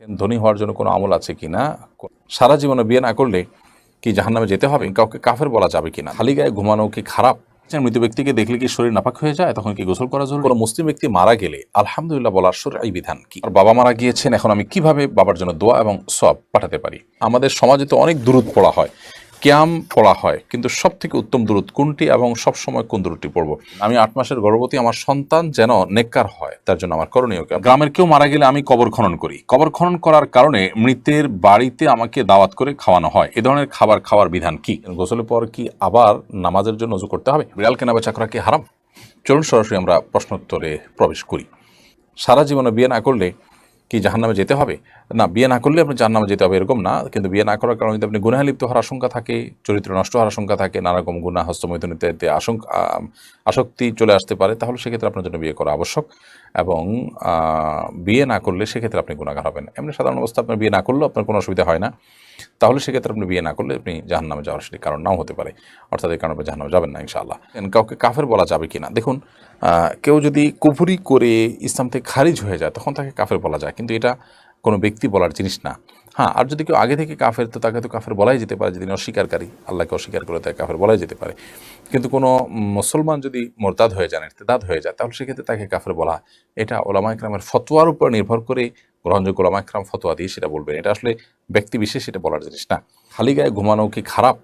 ধনী হওয়ার জন্য কোনো আমল আছে কি না? সারা জীবনে বিয়ে না করলে কি জাহান্নামে যেতে হবে? কাউকে কাফের বলা যাবে কি না? খালি গায়ে ঘুমানো কি খারাপ? মৃত ব্যক্তিকে দেখলে কি শরীর নাপাক হয়ে যায়? তখন কি গোসল করা জরুরি? কোনো মুসলিম ব্যক্তি মারা গেলে আলহামদুলিল্লাহ বলার সুর এই বিধান কি? আর বাবা মারা গিয়েছেন, এখন আমি কীভাবে বাবার জন্য দোয়া এবং সব পাঠাতে পারি? আমাদের সমাজে তো অনেক দূরত পড়া হয়। ক্যাম পড়া হয়, কিন্তু সব থেকে উত্তম দূরত কোনটি এবং সব সময় কোন দূরটি পড়ব? আমি আট মাসের গর্ভবতী, আমার সন্তান যেন নেককার হয়, তার জন্য আমার করণীয়? গ্রামের কেউ মারা গেলে আমি কবর খনন করি। কবর খনন করার কারণে মৃতের বাড়িতে আমাকে দাওয়াত করে খাওয়ানো হয়। এ ধরনের খাবার খাওয়ার বিধান কি? গোসলের পর কি আবার নামাজের জন্য উজু করতে হবে? বিড়াল কেনা বেচা করা কি হারাম? চলুন সরাসরি আমরা প্রশ্নোত্তরে প্রবেশ করি। সারা জীবনে বিয়ে না করলে কি জাহান্নামে যেতে হবে? না, বিয়ে না করলে আপনি জাহান্নামে যেতে হবে, এরকম না। কিন্তু বিয়ে না করার কারণে যদি আপনি গুনাহে লিপ্ত হওয়ার আশঙ্কা থাকে, চরিত্র নষ্ট হওয়ার আশঙ্কা থাকে নানা রকম গুণা হস্তমৈথনীতে আশঙ্কা আসক্তি চলে আসতে পারে, তাহলে সেক্ষেত্রে আপনার জন্য বিয়ে করা আবশ্যক। এবং বিয়ে না করলে সেক্ষেত্রে আপনি গুণাগার হবেন। এমনি সাধারণ অবস্থা, আপনার বিয়ে না করলেও আপনার কোনো অসুবিধা হয় না। তাহলে সেক্ষেত্রে আপনি বিয়ে না করলে আপনি জাহান নামে যাওয়ার সেটি কারণ নাও হতে পারে। অর্থাৎ এই কারণে আপনি জাহান্নামে যাবেন না, ইনশাআল্লাহ। কাউকে কাফের বলা যাবে কিনা? দেখুন কেউ যদি কুফুরি করে ইসলাম থেকে খারিজ হয়ে যায়, তখন তাকে কাফের বলা যায়। কিন্তু এটা কোনো ব্যক্তি বলার জিনিস না। হ্যাঁ আর যদি কেউ আগে থেকে কাফের, তো তাকে তো কাফের বলাই যেতে পারে। যদি অস্বীকারী, আল্লাহকে অস্বীকার করে তাকে কাফের বলাই যেতে পারে। কিন্তু কোনো মুসলমান যদি মোরতাদ হয়ে যান, ইরতেদাদ হয়ে যায়, তাহলে সেক্ষেত্রে তাকে কাফের বলা এটা ওলামা ইকরামের ফতোয়ার উপর নির্ভর করে গ্রহণযোগ্য ওলামা ইকরাম ফতোয়া দিয়ে সেটা বলবেন। এটা আসলে ব্যক্তি বিশেষ এটা বলার জিনিস না। খালি গায়ে ঘুমানো কি খারাপ?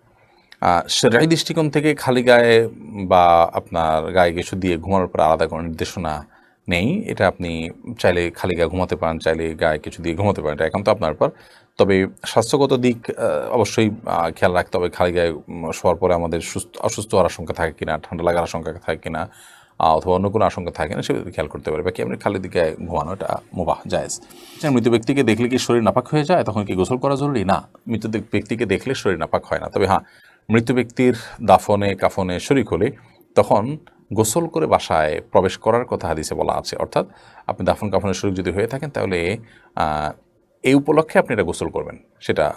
সেরাই দৃষ্টিকোণ থেকে খালি গায়ে বা আপনার গায়ে কিছু দিয়ে ঘুমানোর পর আলাদা কোনো নির্দেশনা নেই। এটা আপনি চাইলে খালি গায়ে ঘুমাতে পারেন, চাইলে গায়ে কিছু দিয়ে ঘুমাতে পারেন। এটা একান্ত আপনার উপর। তবে স্বাস্থ্যগত দিক অবশ্যই খেয়াল রাখতে হবে খালি গায়ে শোয়ার পরে আমাদের সুস্থ, অসুস্থ হওয়ার আশঙ্কা থাকে কিনা, ঠান্ডা লাগার আশঙ্কা থাকে কিনা। অথবা অন্য কোনো আশঙ্কা থাকে না সেগুলো খেয়াল করতে পারে। বাকি আপনি খালি দিকে ঘুমানো এটা মুবাহ জায়েজ। আচ্ছা, মৃত ব্যক্তিকে দেখলে কি শরীর নাপাক হয়ে যায়? তখন কি গোসল করা জরুরি? না মৃত ব্যক্তিকে দেখলে শরীর নাপাক হয় না। তবে হ্যাঁ মৃত ব্যক্তির দাফনে কাফনে শরিক হলে তখন গোসল করে বাসায় প্রবেশ করার কথা হাদিসে বলা আছে। অর্থাৎ আপনি দাফন কাফনের শরিক যদি হয়ে থাকেন তাহলে এই উপলক্ষে আপনি এটা গোসল করবেন। সেটা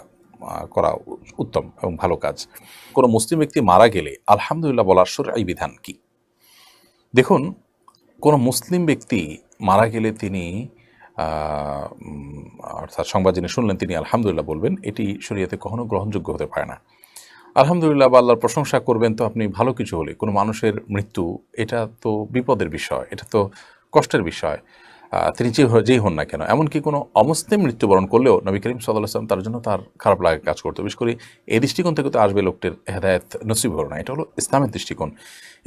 করা উত্তম এবং ভালো কাজ। কোনো মুসলিম ব্যক্তি মারা গেলে আলহামদুলিল্লাহ বলার সুর এই বিধান কি? দেখুন, কোনো মুসলিম ব্যক্তি মারা গেলে তিনি অর্থাৎ সংবাদ যিনি শুনলেন, তিনি আলহামদুলিল্লাহ বলবেন, এটি শরীয়তে কখনো গ্রহণযোগ্য হতে পারে না। আলহামদুলিল্লাহ বা আল্লাহর প্রশংসা করবেন তো আপনি ভালো কিছু হলে। কোনো মানুষের মৃত্যু, এটা তো বিপদের বিষয়, এটা তো কষ্টের বিষয়। তিনি যেই হন না কেন, এমনকি কোনো অমুসলিম মৃত্যুবরণ করলেও নবী করিম আসলাম তার জন্য তার খারাপ লাগে কাজ করতো। বিশেষ করে এই দৃষ্টিকোণ থেকে তো আসবে লোকটির হেদায়ত নসিব হলো না। এটা হলো ইসলামের দৃষ্টিকোণ।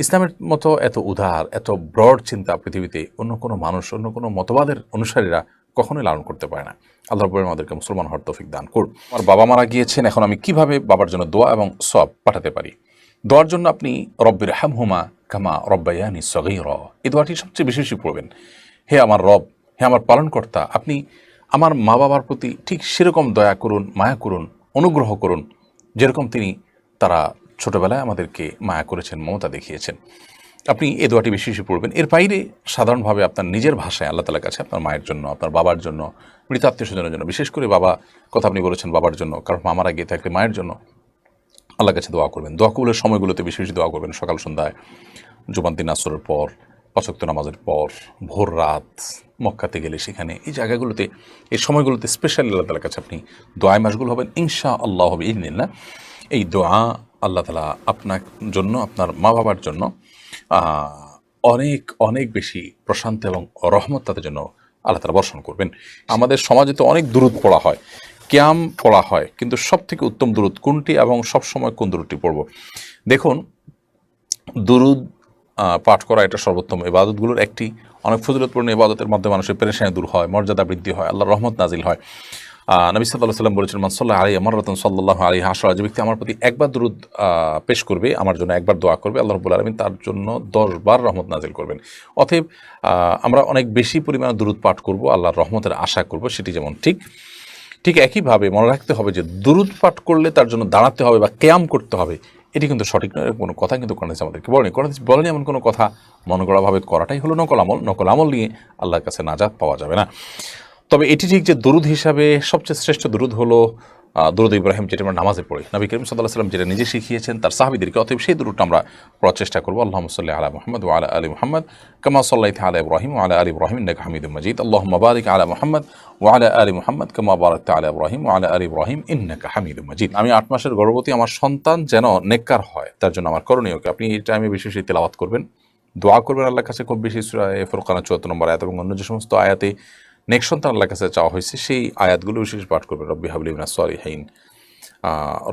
ইসলামের মতো এত উদার, এত ব্রড চিন্তা পৃথিবীতে অন্য কোনো মানুষ, অন্য কোনো মতবাদের অনুসারীরা কখনোই লালন করতে পারে না। আল্লাহ রব্বুল আমাদেরকে মুসলমান হওয়ার তৌফিক দান করুন। আমার বাবা মারা গিয়েছেন, এখন আমি কীভাবে বাবার জন্য দোয়া এবং সব পাঠাতে পারি? দোয়ার জন্য আপনি রব্বের রব্বির হুমা কামা রব্বায়ানি সগৈর। এই দোয়াটি সবচেয়ে বেশি বেশি পড়বেন। হে আমার রব, হে আমার পালনকর্তা, আপনি আমার মা বাবার প্রতি ঠিক সেরকম দয়া করুন, মায়া করুন, অনুগ্রহ করুন, যেরকম তিনি তারা ছোটবেলায় আমাদেরকে মায়া করেছেন, মমতা দেখিয়েছেন। আপনি এই দোয়াটি বেশি বেশি পড়বেন। এর বাইরে সাধারণভাবে আপনার নিজের ভাষায় আল্লাহ তালার কাছে আপনার মায়ের জন্য, আপনার বাবার জন্য, মৃত আত্মীয় স্বজনের জন্য, বিশেষ করে বাবা, কথা আপনি বলেছেন বাবার জন্য, কারণ মামারা গিয়ে থাকলে মায়ের জন্য আল্লাহর কাছে দোয়া করবেন। দোয়া কবুলের সময়গুলোতে বেশি বেশি দোয়া করবেন। সকাল সন্ধ্যায় জুমান দিন আসরের পর পছক্ত নামাজের পর ভোর রাত মক্কাতে গেলে সেখানে এই জায়গাগুলোতে, এই সময়গুলোতে স্পেশালি আল্লাহ তালার কাছে আপনি দোয়ায় মাসগুলো হবেন। ইনশা আল্লাহ হবে ইদিনিল্লা এই দোয়া আল্লাহ তালা আপনার জন্য, আপনার মা বাবার জন্য অনেক অনেক বেশি প্রশান্ত এবং রহমত তাদের জন্য আল্লাহ তালা বর্ষণ করবেন। আমাদের সমাজে তো অনেক দূরত পড়া হয়, ক্যাম পড়া হয়, কিন্তু সব থেকে উত্তম দূরত কোনটি এবং সব সময় কোন দূরটি পড়ব? দেখুন, দুরুদ পাঠ করা এটা সর্বোত্তম ইবাদতগুলোর একটি। অনেক ফজিলতপূর্ণ ইবাদতের মাধ্যমে মানুষের পেরেশানি দূর হয় মর্যাদা বৃদ্ধি হয় আল্লাহ রহমত নাজিল হয়। নবী সাল্লাহ সাল্লাম বলেছেন মানসাল্লাহ আলী আমার রতন সাল্লাহ আলী হাসরা যে ব্যক্তি আমার প্রতি একবার আহ, পেশ করবে আমার জন্য একবার দোয়া করবে আল্লাহ রবুল আলমিন তার জন্য দশবার রহমত নাজিল করবেন। অতএব আমরা অনেক বেশি পরিমাণে দুরুদ পাঠ করব আল্লাহর রহমতের আশা করব সেটি যেমন ঠিক ঠিক একইভাবে মনে রাখতে হবে যে দুরুদ পাঠ করলে তার জন্য দাঁড়াতে হবে বা কেয়াম করতে হবে। এটি কিন্তু সঠিক নয়, কোনো কথা কিন্তু কোরআন আমাদেরকে বলেনি। কোরআন বলেনি এমন কোনো কথা মনে করাটাই হলো নকল আমল। নকল আমল নিয়ে আল্লাহর কাছে নাজাদ পাওয়া যাবে না। তবে এটি ঠিক যে দুরুদ হিসাবে সবচেয়ে শ্রেষ্ঠ দুরুদ হলো দুরুদ ইব্রাহিম যেটা আমরা নামাজে পড়ি। নবী করিম সাল্লাহ সাল্লাম যেটা নিজে শিখিয়েছেন, তার সাহাবিদেরকে, অতএব সেই দুরুদটা আমরা পড়ার চেষ্টা করব। আল্লাহ সাল্লাহ আলা মোহাম্মদ ও আলা আলী মোহাম্মদ, কামা সাল্লাহ আলা ইব্রাহিম আলা আলী ইব্রাহিম নাক হামিদ মজিদ। আল্লাহ মাবারিক আলা মোহাম্মদ ও আলা আলী মোহাম্মদ, কামা বারাক আলা ইব্রাহিম ও আলা আলী ইব্রাহিম ইন্নাকা হামিদ মজিদ। আমি আট মাসের গর্ভবতী, আমার সন্তান যেন নেককার হয়, তার জন্য আমার করণীয় কি? আপনি এই টাইমে বিশেষ বেশি তেলাওয়াত করবেন, দোয়া করবেন আল্লাহর কাছে, খুব বেশি ফুরকানা চুয়াত্তর নম্বর আয়াত এবং অন্য যে সমস্ত আয়াতে নেক্সট সন্তান আল্লাহর কাছে চাওয়া হয়েছে, সেই আয়াতগুলো বিশেষ পাঠ করবেন, রব্বি হাবলি মিনা সলিহাইন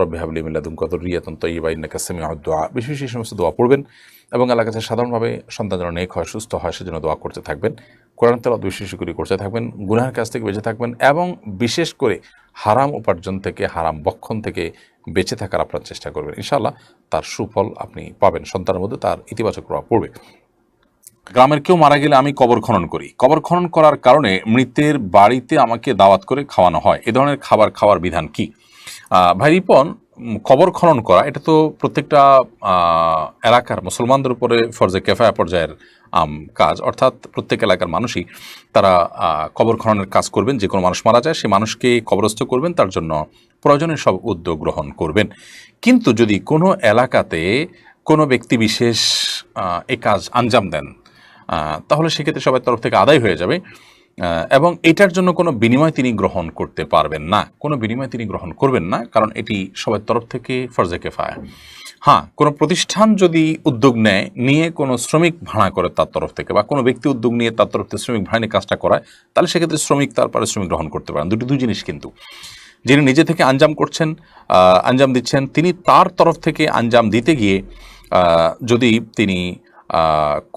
রব্বি হাবলি মিল্লাদুম কত রিয়াতন তৈবা ইন্নাকা সামি দোয়া বিশেষ এই সমস্ত দোয়া পড়বেন এবং আল্লাহর কাছে সাধারণভাবে সন্তান যেন নেক হয়, সুস্থ হয়, সেজন্য দোয়া করতে থাকবেন। কোরআন তেলাওয়াত বিশেষ করে করতে থাকবেন গুনার কাছ থেকে বেঁচে থাকবেন এবং বিশেষ করে হারাম উপার্জন থেকে, হারাম বক্ষণ থেকে বেঁচে থাকার আপনার চেষ্টা করবেন। ইনশাআল্লাহ তার সুফল আপনি পাবেন, সন্তানের মধ্যে তার ইতিবাচক প্রভাব পড়বে। গ্রামের কেউ মারা গেলে আমি কবর খনন করি। কবর খনন করার কারণে মৃতের বাড়িতে আমাকে দাওয়াত করে খাওয়ানো হয়। এ ধরনের খাবার খাওয়ার বিধান কি? ভাই রিপন, কবর খনন করা, এটা তো প্রত্যেকটা এলাকার মুসলমানদের উপরে ফরজে কেফায়া পর্যায়ের কাজ। অর্থাৎ প্রত্যেক এলাকার মানুষই তারা কবর খননের কাজ করবেন। যে কোনো মানুষ মারা যায়, সে মানুষকে কবরস্থ করবেন, তার জন্য প্রয়োজনীয় সব উদ্যোগ গ্রহণ করবেন। কিন্তু যদি কোনো এলাকাতে কোনো ব্যক্তি বিশেষ এ কাজ আঞ্জাম দেন তাহলে সেক্ষেত্রে সবার তরফ থেকে আদায় হয়ে যাবে। এবং এটার জন্য কোনো বিনিময় তিনি গ্রহণ করতে পারবেন না। কোনো বিনিময় তিনি গ্রহণ করবেন না, কারণ এটি সবার তরফ থেকে ফরজে কেফায়া হ্যাঁ কোনো প্রতিষ্ঠান যদি উদ্যোগ নেয়, নিয়ে কোনো শ্রমিক ভাড়া করে তার তরফ থেকে বা কোনো ব্যক্তি উদ্যোগ নিয়ে তার তরফ থেকে শ্রমিক ভাড়া নিয়ে কাজটা করায়, তাহলে সেক্ষেত্রে শ্রমিক তার পারিশ্রমিক গ্রহণ করতে পারেন। দুটি, দুই জিনিস কিন্তু। যিনি নিজে থেকে আঞ্জাম করছেন আঞ্জাম দিচ্ছেন, তিনি তার তরফ থেকে আঞ্জাম দিতে গিয়ে যদি তিনি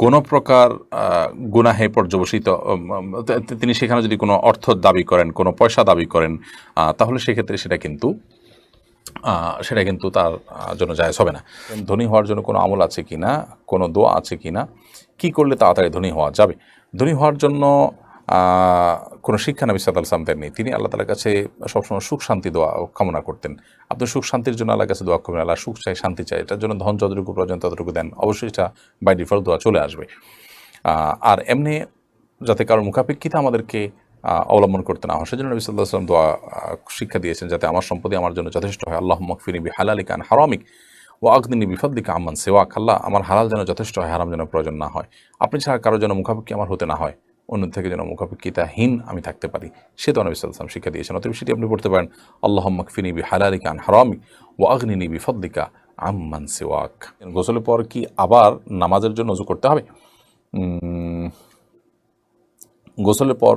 কোনো প্রকার গুনাহে পর্যবসিত তিনি সেখানে যদি কোনো অর্থ দাবি করেন, কোনো পয়সা দাবি করেন তাহলে সেক্ষেত্রে সেটা কিন্তু সেটা কিন্তু তার জন্য জায়জ হবে না। ধনী হওয়ার জন্য কোনো আমল আছে কি না কোনো দোয়া আছে কি না কী করলে তাড়াতাড়ি ধনী হওয়া যাবে? ধনী হওয়ার জন্য কোনো শিক্ষা নবী সাদ আলসালাম দেননি। তিনি আল্লাহ তালার কাছে সবসময় সুখ, শান্তি, দোয়া কামনা করতেন। আপনি সুখ, শান্তির জন্য আল্লাহর কাছে দোয়া করবেন। আল্লাহ সুখ চাই, শান্তি চাই। এটার জন্য ধন যতটুকু প্রয়োজন ততটুকু দেন। অবশ্যই এটা বাই ডিফল্ট দোয়া চলে আসবে। আর এমনি যাতে কারোর মুখাপেক্ষিতে আমাদেরকে অবলম্বন করতে না হয়, সেজন্য নবী সাল্লাহ আসলাম দোয়া শিক্ষা দিয়েছেন যাতে আমার সম্পত্তি আমার জন্য যথেষ্ট হয়। আল্লাহ মকফিনি বি হালালিক আন হারামিক ও আগদিনী বিফদ্দিকা আম্মান সেওয়াক। আল্লাহ আমার হালাল যেন যথেষ্ট হয়, হারাম যেন প্রয়োজন না হয়। আপনি ছাড়া কারোর যেন মুখাপেক্ষি আমার হতে না হয়। অন্য থেকে যেন মুখাপেক্ষিতাহীন আমি থাকতে পারি। সে তো নবী সাল্লাম শিক্ষা দিয়েছেন অতএব সেটি আপনি পড়তে পারেন। আল্লাহ মকফিনি বি হালালিক আন হারামিক ও আগনিনী বিফদ্দিকা আম্মান সেওয়াক। গোসলের পর কি আবার নামাজের জন্য উজু করতে হবে? গোসলের পর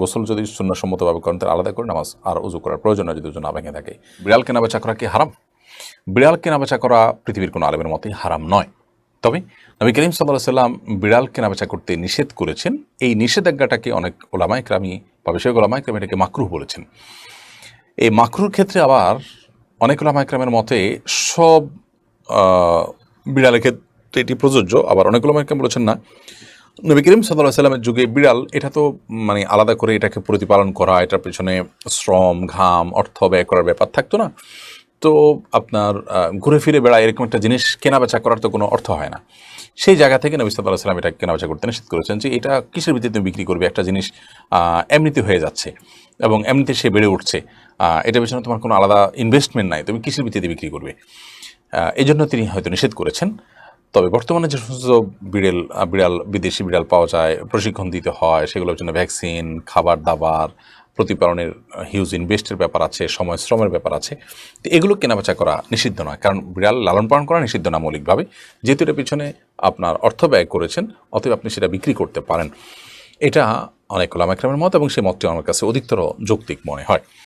গোসল যদি শূন্যসম্মতভাবে করেন, তাহলে আলাদা করে নামাজ আর উজু করার প্রয়োজন যদি উজু না ভেঙে থাকে। বিড়াল কেনা বেচা করা কি হারাম? বিড়াল কেনা বেচা করা পৃথিবীর কোনো আলেমের মতেই হারাম নয়। তবে নবী করিম সাল্লাহ সাল্লাম বিড়াল কেনা বেচা করতে নিষেধ করেছেন। এই নিষেধাজ্ঞাটাকে অনেক ওলামাইকরামি বা বিষয় ওলামাইকরামি এটাকে মাকরুহ বলেছেন। এই মাকরুর ক্ষেত্রে আবার অনেক ওলামাইকরামের মতে সব বিড়ালের ক্ষেত্রে এটি প্রযোজ্য, আবার অনেক ওলামাইকরাম বলেছেন না। নবী করিম সাল্লাহ সাল্লামের যুগে বিড়াল, এটা তো মানে আলাদা করে এটাকে প্রতিপালন করা, এটার পেছনে শ্রম, ঘাম, অর্থ ব্যয় করার ব্যাপার থাকতো না। তো আপনার ঘুরে ফিরে বেড়ায় এরকম একটা জিনিস কেনা বেচা করার তো কোনো অর্থ হয় না। সেই জায়গা থেকে নবী সাল্লাহ সাল্লাম এটা কেনা বেচা করতে নিষেধ করেছেন যে এটা কিসের ভিত্তিতে তুমি বিক্রি করবে? একটা জিনিস এমনিতে হয়ে যাচ্ছে এবং এমনিতে সে বেড়ে উঠছে। এটা পেছনে তোমার কোনো আলাদা ইনভেস্টমেন্ট নাই। তুমি কিসের ভিত্তিতে বিক্রি করবে? এই জন্য তিনি হয়তো নিষেধ করেছেন। তবে বর্তমানে যে সমস্ত বিড়াল বিড়াল, বিদেশি বিড়াল পাওয়া যায়, প্রশিক্ষণ দিতে হয়, সেগুলোর জন্য ভ্যাকসিন খাবার দাবার প্রতিপালনের হিউজ ইনভেস্টের ব্যাপার আছে, সময় শ্রমের ব্যাপার আছে, তো এগুলো কেনাবেচা করা নিষিদ্ধ নয়। কারণ বিড়াল লালন পালন করা নিষিদ্ধ না মৌলিকভাবে। যেহেতু এটা পিছনে আপনার অর্থ ব্যয় করেছেন, অতএব আপনি সেটা বিক্রি করতে পারেন। এটা অনেক ওলামাইকরামের মত এবং সেই মতটি আমার কাছে অধিকতর যৌক্তিক মনে হয়।